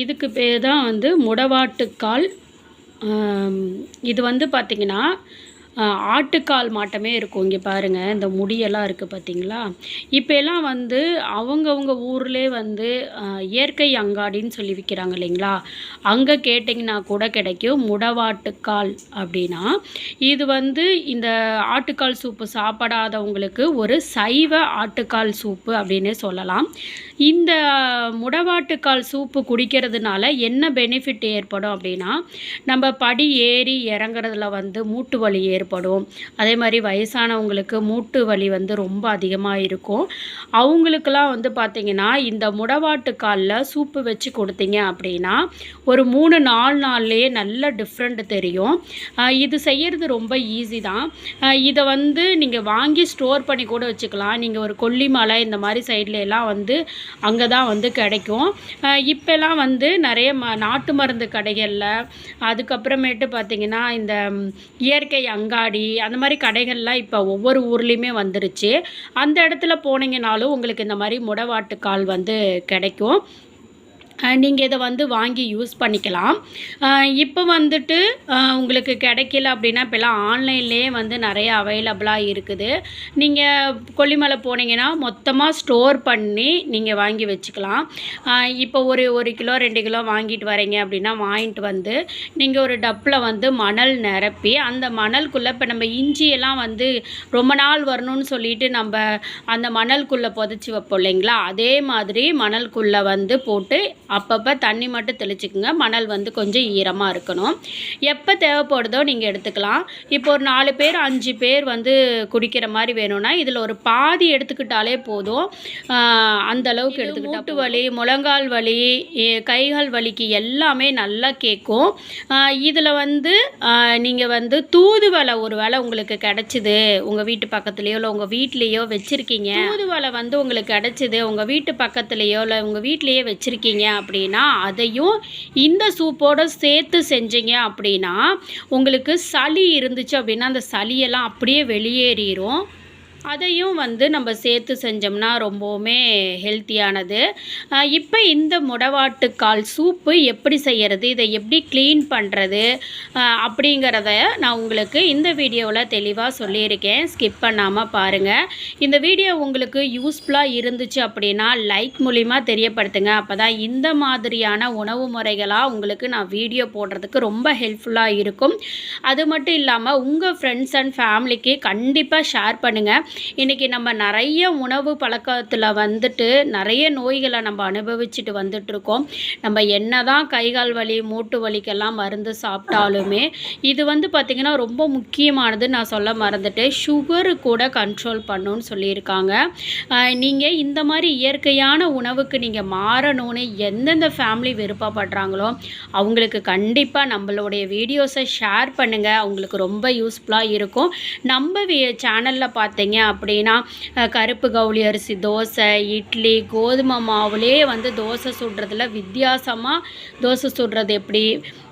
இதுக்கு பேர் தான் வந்து முடவாட்டுக்கால். இது வந்து பார்த்திங்கன்னா ஆட்டுக்கால் மாட்டமே இருக்கும் இங்கே பாருங்கள் இந்த முடியெல்லாம் இருக்குது பார்த்திங்களா இப்போ எல்லாம் வந்து அவங்கவுங்க ஊர்லேயே வந்து இயற்கை அங்காடின்னு சொல்லி விற்கிறாங்க இல்லைங்களா? அங்கே கேட்டிங்கன்னா கூட கிடைக்கும் முடவாட்டுக்கால் அப்படின்னா இது வந்து இந்த ஆட்டுக்கால் சூப்பு சாப்பிடாதவங்களுக்கு ஒரு சைவ ஆட்டுக்கால் சூப்பு அப்படின்னு சொல்லலாம். இந்த முடவாட்டுக்கால் சூப்பு குடிக்கிறதுனால என்ன பெனிஃபிட் ஏற்படும் அப்படின்னா நம்ம படி ஏறி இறங்குறதுல வந்து மூட்டு வலி ஏற்படும். ஏற்படும். அதே மாதிரி வயசானவங்களுக்கு மூட்டு வலி வந்து ரொம்ப அதிகமாக இருக்கும். அவங்களுக்கெல்லாம் வந்து பார்த்திங்கன்னா இந்த முடவாட்டுக்காலில் சூப்பு வச்சு கொடுத்தீங்க அப்படின்னா ஒரு மூணு நாலு நாள்லேயே நல்ல டிஃப்ரெண்ட் தெரியும். இது செய்கிறது ரொம்ப ஈஸி தான். இதை வந்து நீங்கள் வாங்கி ஸ்டோர் பண்ணி கூட வச்சுக்கலாம். நீங்கள் ஒரு கொல்லிமலை இந்த மாதிரி சைடில் எல்லாம் வந்து அங்கே தான் வந்து கிடைக்கும். இப்போல்லாம் வந்து நிறைய ம நாட்டு மருந்து கடைகளில் அதுக்கப்புறமேட்டு பார்த்திங்கன்னா இந்த இயற்கை அங்க அங்காடி அந்த மாதிரி கடைகள்லாம் இப்போ ஒவ்வொரு ஊர்லேயுமே வந்துருச்சு. அந்த இடத்துல போனீங்கனாலும் உங்களுக்கு இந்த மாதிரி முடவாட்டுக்கால் வந்து கிடைக்கும். நீங்கள் இதை வந்து வாங்கி யூஸ் பண்ணிக்கலாம். இப்போ வந்துட்டு உங்களுக்கு கிடைக்கல அப்படின்னா இப்போல்லாம் ஆன்லைன்லேயே வந்து நிறைய அவைலபிளாக இருக்குது. நீங்கள் கொல்லிமலை போனீங்கன்னா மொத்தமாக ஸ்டோர் பண்ணி நீங்கள் வாங்கி வச்சுக்கலாம். இப்போ ஒரு ஒரு கிலோ ரெண்டு கிலோ வாங்கிட்டு வரீங்க அப்படின்னா வாங்கிட்டு வந்து நீங்கள் ஒரு டப்பில் வந்து மணல் நிரப்பி அந்த மணலுக்குள்ளே இப்போ நம்ம இஞ்சியெல்லாம் வந்து ரொம்ப நாள் வரணும்னு சொல்லிட்டு நம்ம அந்த மணலுக்குள்ளே புதைச்சி வைப்போம் இல்லைங்களா? அதே மாதிரி மணலுக்குள்ளே வந்து போட்டு அப்பப்போ தண்ணி மட்டும் தெளிச்சுக்குங்க. மணல் வந்து கொஞ்சம் ஈரமாக இருக்கணும். எப்போ தேவைப்படுதோ நீங்கள் எடுத்துக்கலாம். இப்போ ஒரு நாலு பேர் அஞ்சு பேர் வந்து குடிக்கிற மாதிரி வேணும்னா இதில் ஒரு பாதி எடுத்துக்கிட்டாலே போதும். ஆஹ் அந்த அளவுக்கு எடுத்துக்கிட்டா மூட்டு வலி முழங்கால் வலி கைகால் வலிக்கு எல்லாமே நல்லா கேட்கும். இதில் வந்து நீங்கள் வந்து தூதுவளை ஒரு வேளை உங்களுக்கு கிடச்சிது. உங்கள் வீட்டு பக்கத்துலேயோ இல்லை உங்கள் வீட்லேயோ வச்சுருக்கீங்க. தூதுவளை வந்து உங்களுக்கு கிடச்சிது. உங்கள் வீட்டு பக்கத்துலேயோ இல்லை உங்கள் வீட்லேயே வச்சுருக்கீங்க அப்படின்னா அதையும் இந்த சூப்போடு சேர்த்து செஞ்சீங்க அப்படின்னா உங்களுக்கு சளி இருந்துச்சு அப்படின்னா அந்த சளியெல்லாம் அப்படியே வெளியேறிடும் அதையும் வந்து நம்ம சேர்த்து செஞ்சோம்னா ரொம்பவுமே ஹெல்த்தியானது. இப்போ இந்த முடவாட்டுக்கால் சூப்பு எப்படி செய்யறது இதை எப்படி க்ளீன் பண்ணுறது அப்படிங்கிறத நான் உங்களுக்கு இந்த வீடியோவில் தெளிவாக சொல்லியிருக்கேன். ஸ்கிப் பண்ணாமல் பாருங்கள் இந்த வீடியோ உங்களுக்கு யூஸ்ஃபுல்லாக இருந்துச்சு அப்படின்னா லைக் மூலிமா தெரியப்படுத்துங்க. அப்போ தான் இந்த மாதிரியான உணவு முறைகளாக உங்களுக்கு நான் வீடியோ போடுறதுக்கு ரொம்ப ஹெல்ப்ஃபுல்லாக இருக்கும். அது மட்டும் இல்லாமல் உங்கள் ஃப்ரெண்ட்ஸ் அண்ட் ஃபேமிலிக்கு கண்டிப்பாக ஷேர் பண்ணுங்கள் இன்றைக்கி நம்ம நிறைய உணவு பழக்கத்தில் வந்துட்டு நிறைய நோய்களை நம்ம அனுபவிச்சுட்டு வந்துட்ருக்கோம் நம்ம என்ன தான் கைகால் வலி மூட்டு வலிக்கெல்லாம் மருந்து சாப்பிட்டாலுமே இது வந்து பார்த்திங்கன்னா ரொம்ப முக்கியமானது நான் சொல்ல மறந்துட்டேன். சுகரு கூட கண்ட்ரோல் பண்ணுன்னு சொல்லியிருக்காங்க. நீங்கள் இந்த மாதிரி இயற்கையான உணவுக்கு நீங்கள் மாறணும்னு எந்தெந்த ஃபேமிலி விருப்பப்படுறாங்களோ அவங்களுக்கு கண்டிப்பாக நம்மளுடைய வீடியோஸை ஷேர் பண்ணுங்கள் அவங்களுக்கு ரொம்ப யூஸ்ஃபுல்லாக இருக்கும். நம்ம சேனலில் பார்த்தீங்க அப்படின்னா கருப்பு கவுளி அரிசி தோசை இட்லி கோதுமை மாவுலே வந்து தோசை சுடுறதுல வித்தியாசமாக தோசை சுடுறது எப்படி?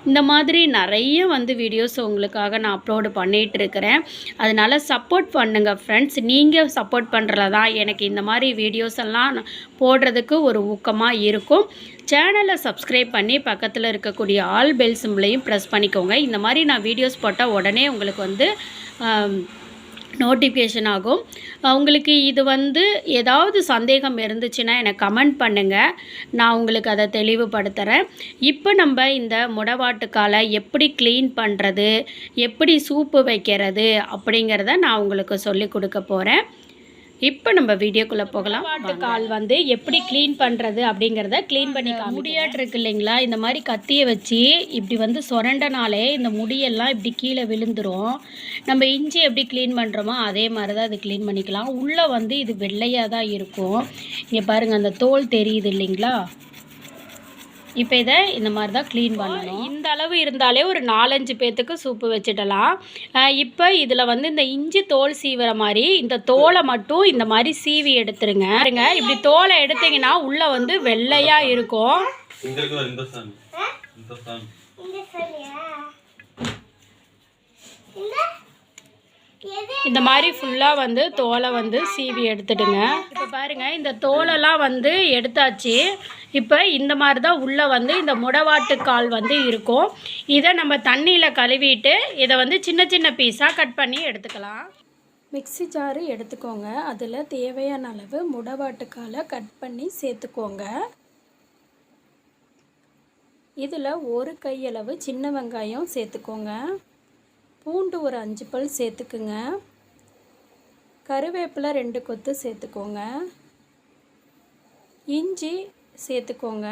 இந்த மாதிரி நிறைய வந்து வீடியோஸ் உங்களுக்காக நான் அப்லோடு பண்ணிகிட்டு இருக்கிறேன் அதனால் சப்போர்ட் பண்ணுங்கள் ஃப்ரெண்ட்ஸ் நீங்கள் சப்போர்ட் பண்ணுறதுல தான் எனக்கு இந்த மாதிரி வீடியோஸ் எல்லாம் போடுறதுக்கு ஒரு ஊக்கமாக இருக்கும். சேனலை சப்ஸ்கிரைப் பண்ணி பக்கத்தில் இருக்கக்கூடிய ஆல் பெல் சிம்லையும் ப்ரெஸ் பண்ணிக்கோங்க. இந்த மாதிரி நான் வீடியோஸ் போட்டால் உடனே உங்களுக்கு வந்து நோட்டிஃபிகேஷன் ஆகும். உங்களுக்கு இது வந்து ஏதாவது சந்தேகம் இருந்துச்சுன்னா எனக்கு கமெண்ட் பண்ணுங்கள் நான் உங்களுக்கு அதை தெளிவுபடுத்துகிறேன் இப்போ நம்ம இந்த முடவாட்டுக்காலை எப்படி க்ளீன் பண்ணுறது எப்படி சூப்பு வைக்கிறது அப்படிங்கிறத நான் உங்களுக்கு சொல்லி கொடுக்க போகிறேன் இப்போ நம்ம வீடியோக்குள்ளே போகலாம். வாட்டுக்கால் வந்து எப்படி க்ளீன் பண்ணுறது அப்படிங்கிறத க்ளீன் பண்ணி முடியாட்டு இருக்கு இல்லைங்களா? இந்த மாதிரி கத்தியை வச்சு இப்படி வந்து சுரண்டனாலே இந்த முடியெல்லாம் இப்படி கீழே விழுந்துரும். நம்ம இஞ்சி எப்படி க்ளீன் பண்ணுறோமோ அதே மாதிரி தான் இது க்ளீன் பண்ணிக்கலாம். உள்ளே வந்து இது வெள்ளையாக தான் இருக்கும். இங்கே பாருங்கள் அந்த தோல் தெரியுது இல்லைங்களா? இப்போ இதை இந்த மாதிரி தான் க்ளீன் பண்ணணும். இந்த அளவு இருந்தாலே ஒரு நாலஞ்சு பேர்த்துக்கு சூப்பு வச்சிடலாம். இப்போ இதில் வந்து இந்த இஞ்சி தோல் சீவுற மாதிரி இந்த தோலை மட்டும் இந்த மாதிரி சீவி எடுத்துருங்க. பாருங்க இப்படி தோலை எடுத்தீங்கன்னா உள்ளே வந்து வெள்ளையாக இருக்கும். இங்க இருக்கு இந்த மாதிரி ஃபுல்லாக வந்து தோலை வந்து சீவி எடுத்துடுங்க. இப்போ பாருங்க இந்த தோலெல்லாம் வந்து எடுத்தாச்சு. இப்போ இந்த மாதிரி தான் உள்ளே வந்து இந்த முடவாட்டுக்கால் வந்து இருக்கும். இதை நம்ம தண்ணியில் கழுவிட்டு இதை வந்து சின்ன சின்ன பீஸாக கட் பண்ணி எடுத்துக்கலாம். மிக்ஸி ஜாரு எடுத்துக்கோங்க. அதில் தேவையான அளவு முடவாட்டுக்காலை கட் பண்ணி சேர்த்துக்கோங்க. இதில் ஒரு கையளவு சின்ன வெங்காயம் சேர்த்துக்கோங்க. பூண்டு ஒரு அஞ்சு பல் சேர்த்துக்குங்க. கருவேப்பிலை ரெண்டு கொத்து சேர்த்துக்கோங்க. இஞ்சி சேர்த்துக்கோங்க.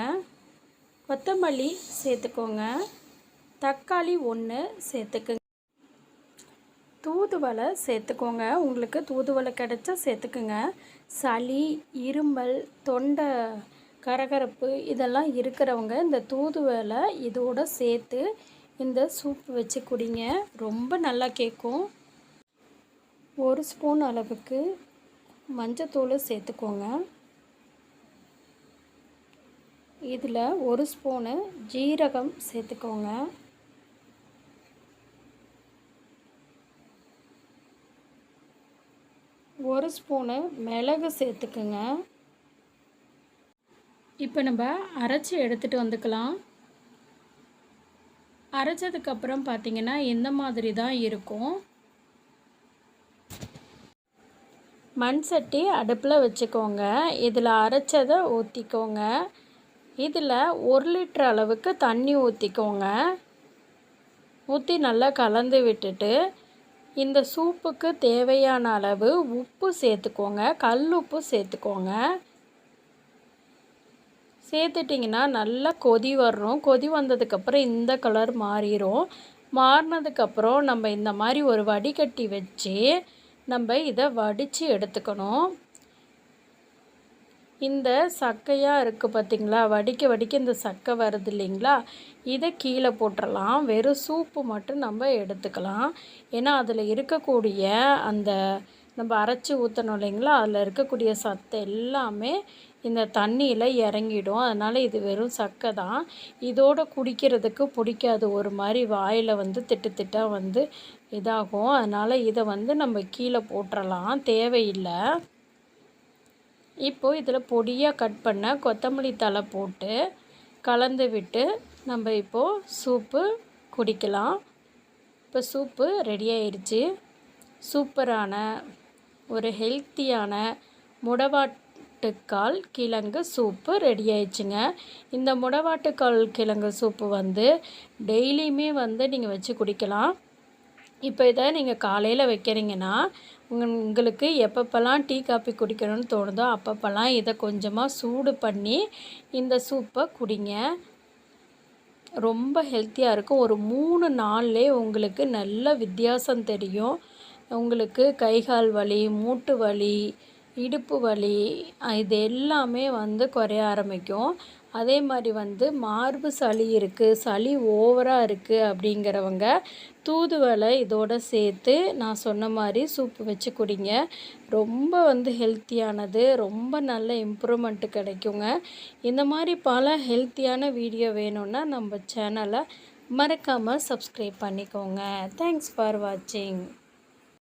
கொத்தமல்லி சேர்த்துக்கோங்க. தக்காளி ஒன்று சேர்த்துக்குங்க. தூதுவலை சேர்த்துக்கோங்க. உங்களுக்கு தூதுவலை கிடைச்சா சேர்த்துக்குங்க. சளி இருமல் தொண்டை கரகரப்பு இதெல்லாம் இருக்கிறவங்க இந்த தூதுவலை இதோடு சேர்த்து இந்த சூப் வச்சு குடிங்க. ரொம்ப நல்லா கேட்கும் ஒரு ஸ்பூன் அளவுக்கு மஞ்சத்தூள் சேர்த்துக்கோங்க. இதில் ஒரு ஸ்பூனு ஜீரகம் சேர்த்துக்கோங்க. ஒரு ஸ்பூனு மிளகு சேர்த்துக்குங்க. இப்போ நம்ம அரைச்சி எடுத்துகிட்டு வந்துக்கலாம். அரைச்சதுக்கப்புறம் பார்த்திங்கன்னா இந்த மாதிரி தான் இருக்கும். மண் சட்டி அடுப்பில் வச்சுக்கோங்க. இதில் அரைச்சதை ஊற்றிக்கோங்க. இதில் ஒரு லிட்டர் அளவுக்கு தண்ணி ஊற்றிக்கோங்க. ஊற்றி நல்லா கலந்து விட்டுட்டு இந்த சூப்புக்கு தேவையான அளவு உப்பு சேர்த்துக்கோங்க. கல் உப்பு சேர்த்துக்கோங்க. சேர்த்துட்டிங்கன்னா நல்லா கொதி வரும் கொதி வந்ததுக்கப்புறம் இந்த கலர் மாறிடும் மாறினதுக்கப்புறம் நம்ம இந்த மாதிரி ஒரு வடிகட்டி வச்சு நம்ம இதை வடித்து எடுத்துக்கணும். இந்த சக்கையாக இருக்குது பார்த்திங்களா வடிக்க வடிக்க இந்த சக்கை வருது இல்லைங்களா? இதை கீழே போட்டுடலாம் வெறும் சூப்பு மட்டும் நம்ம எடுத்துக்கலாம். ஏன்னா அதில் இருக்கக்கூடிய அந்த நம்ம அரைச்சி ஊற்றணும் இல்லைங்களா? அதில் இருக்கக்கூடிய சத்து எல்லாமே இந்த தண்ணியில் இறங்கிடும். அதனால் இது வெறும் சக்கை தான். இதோட குடிக்கிறதுக்கு பிடிக்காது. ஒரு மாதிரி வாயில் வந்து திட்டு திட்டாக வந்து இதாகும். அதனால் இதை வந்து நம்ம கீழே போட்டுடலாம் தேவையில்லை. இப்போது இதில் பொடியாக கட் பண்ண கொத்தமல்லி தழை போட்டு கலந்து விட்டு நம்ம இப்போது சூப்பு குடிக்கலாம். இப்போ சூப்பு ரெடி ஆயிடுச்சு சூப்பரான ஒரு ஹெல்த்தியான முடவாட்டுக்கால் கிழங்கு சூப்பு ரெடி ஆயிடுச்சுங்க. இந்த முடவாட்டுக்கால் கிழங்கு சூப்பு வந்து டெய்லியுமே வந்து நீங்கள் வச்சு குடிக்கலாம். இப்போ இதை நீங்கள் காலையில் வைக்கிறீங்கன்னா உங்களுக்கு எப்பப்பெல்லாம் டீ காப்பி குடிக்கணும்னு தோணுதோ அப்பப்பெல்லாம் இதை கொஞ்சமாக சூடு பண்ணி இந்த சூப்பை குடிங்க. ரொம்ப ஹெல்த்தியாக இருக்கும். ஒரு மூணு நாள்லேயே உங்களுக்கு நல்ல வித்தியாசம் தெரியும். உங்களுக்கு கைகால் வலி மூட்டு வலி இடுப்பு வலி இது எல்லாமே வந்து குறைய ஆரம்பிக்கும். அதே மாதிரி வந்து மார்பு சளி இருக்குது சளி ஓவராக இருக்குது அப்படிங்கிறவங்க தூதுவளை இதோடு சேர்த்து நான் சொன்ன மாதிரி சூப்பு வச்சு குடிங்க. ரொம்ப வந்து ஹெல்த்தியானது ரொம்ப நல்ல இம்ப்ரூவ்மெண்ட்டு கிடைக்குங்க. இந்த மாதிரி பல ஹெல்த்தியான வீடியோ வேணும்னா நம்ம சேனலை மறக்காமல் சப்ஸ்கிரைப் பண்ணிக்கோங்க. தேங்க்ஸ் ஃபார் வாட்சிங்